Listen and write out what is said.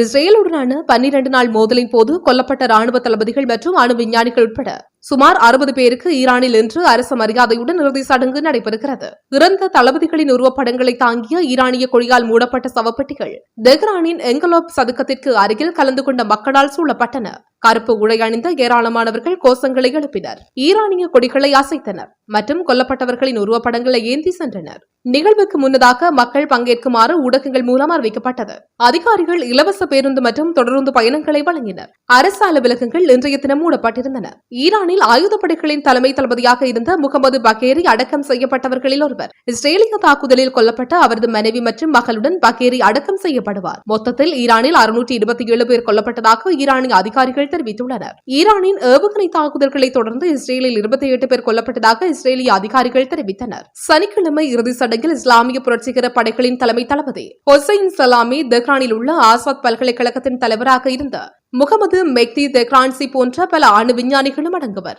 இஸ்ரேலுடனான பன்னிரண்டு நாள் மோதலின் போது கொல்லப்பட்ட ராணுவ தளபதிகள் மற்றும் அணு விஞ்ஞானிகள் உட்பட சுமார் அறுபது பேருக்கு ஈரானில் இன்று அரசு மரியாதையுடன் இறுதி சடங்கு நடைபெறுகிறது. இறந்த தளபதிகளின் உருவப்படங்களை தாங்கிய ஈரானிய கொடியால் மூடப்பட்ட சவப்பெட்டிகள் தெஹ்ரானின் எங்கலோப் சதுக்கத்திற்கு அருகில் கலந்து கொண்ட மக்களால் சூழப்பட்டன. கருப்பு உடை அணிந்த ஏராளமானவர்கள் கோஷங்களை எழுப்பினர். ஈரானிய கொடிகளை அசைத்தனர் மற்றும் கொல்லப்பட்டவர்களின் உருவப்படங்களை ஏந்தி சென்றனர். நிகழ்வுக்கு முன்னதாக மக்கள் பங்கேற்குமாறு ஊடகங்கள் மூலம் அறிவிக்கப்பட்டது. அதிகாரிகள் இலவச பேருந்து மற்றும் தொடர்ந்து பயணங்களை வழங்கினர். அரசு அலுவலகங்கள் இன்றைய தினம் மூடப்பட்டிருந்தன. ஈரானில் ஆயுதப்படைகளின் தலைமை தளபதியாக இருந்த முகமது பகேரி அடக்கம் செய்யப்பட்டவர்களில் ஒருவர். இஸ்ரேலிய தாக்குதலில் கொல்லப்பட்ட அவரது மனைவி மற்றும் மகளுடன் பகேரி அடக்கம் செய்யப்படுவார். மொத்தத்தில் ஈரானில் அறுநூற்றி இருபத்தி ஏழு பேர் கொல்லப்பட்டதாக ஈரானிய அதிகாரிகள் தெரிவித்துள்ளனர். ஈரானின் ஏவுகணை தாக்குதல்களை தொடர்ந்து இஸ்ரேலில் இருபத்தி எட்டு பேர் கொல்லப்பட்டதாக இஸ்ரேலிய அதிகாரிகள் தெரிவித்தனர். சனிக்கிழமை இறுதி சடங்கில் இஸ்லாமிய புரட்சிகர படைகளின் தலைமை தளபதி ஹொசைன் சலாமி தெஹ்ரானில் உள்ள ஆசாத் பல்கலைக்கழகத்தின் தலைவராக இருந்த முகமது மெக்தி தெஹ்ரான்சி போன்ற பல அணு விஞ்ஞானிகளும் அடங்குவர்.